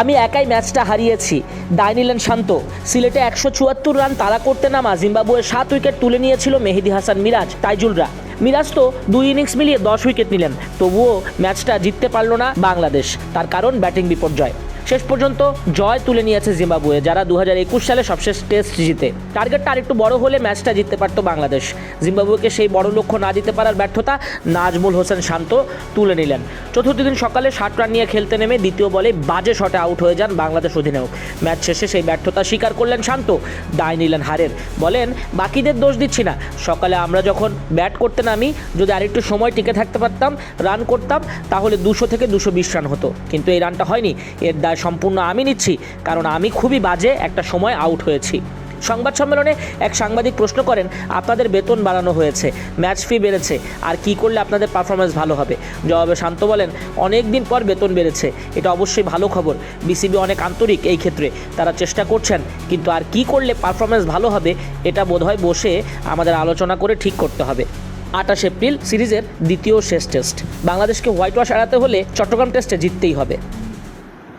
আমি একাই ম্যাচটা হারিয়েছি। দায় নিলেন শান্ত। সিলেটে একশো চুয়াত্তর রান তাড়া করতে নামা জিম্বাবুয়ের সাত উইকেট তুলে নিয়েছিল মেহেদি হাসান মিরাজ, তাইজুলরা। মিরাজ তো দুই ইনিংস মিলিয়ে দশ উইকেট নিলেন। তবুও ম্যাচটা জিততে পারল না বাংলাদেশ। তার কারণ ব্যাটিং বিপর্যয়। শেষ পর্যন্ত জয় তুলে নিয়েছে জিম্বাবুয়ে, যারা দু হাজার একুশ সালে সবশেষ টেস্ট জিতে। টার্গেটটা আরেকটু বড় হলে ম্যাচটা জিততে পারতো বাংলাদেশ। জিম্বাবুয়েকে সেই বড় লক্ষ্য না দিতে পারার ব্যর্থতা নাজমুল হোসেন শান্ত তুলে নিলেন। চতুর্থ দিন সকালে ষাট রান নিয়ে খেলতে নেমে দ্বিতীয় বলে বাজে শটে আউট হয়ে যান বাংলাদেশ অধিনায়ক। ম্যাচ শেষে সেই ব্যর্থতা স্বীকার করলেন শান্ত, দায় নিলেন হারের। বলেন, বাকিদের দোষ দিচ্ছি না। সকালে আমরা যখন ব্যাট করতে নামি, যদি আরেকটু সময় টিকে থাকতে পারতাম, রান করতাম, তাহলে দুশো থেকে দুশো বিশ রান হতো। কিন্তু এই রানটা হয়নি। এর দায় সম্পূর্ণ আমি নিচ্ছি, কারণ আমি খুবই বাজে একটা সময় আউট হয়েছি। সংবাদ সম্মেলনে এক সাংবাদিক প্রশ্ন করেন, আপনাদের বেতন বাড়ানো হয়েছে ম্যাচ ফি বেড়েছে, আর কি করলে আপনাদের পারফরমেন্স ভালো হবে? জবাবে শান্ত বলেন, অনেক দিন পর বেতন বেড়েছে, এটা অবশ্যই ভালো খবর। বিসিবি অনেক আন্তরিক এই ক্ষেত্রে, তারা চেষ্টা করছেন, কিন্তু আর কি করলে পারফরমেন্স ভালো হবে, এটা বোধহয় বসে আমাদের আলোচনা করে ঠিক করতে হবে। আঠাশ এপ্রিল সিরিজের দ্বিতীয় শেষ টেস্ট বাংলাদেশকে হোয়াইট ওয়াশ এড়াতে হলে চট্টগ্রাম টেস্টে জিততেই হবে।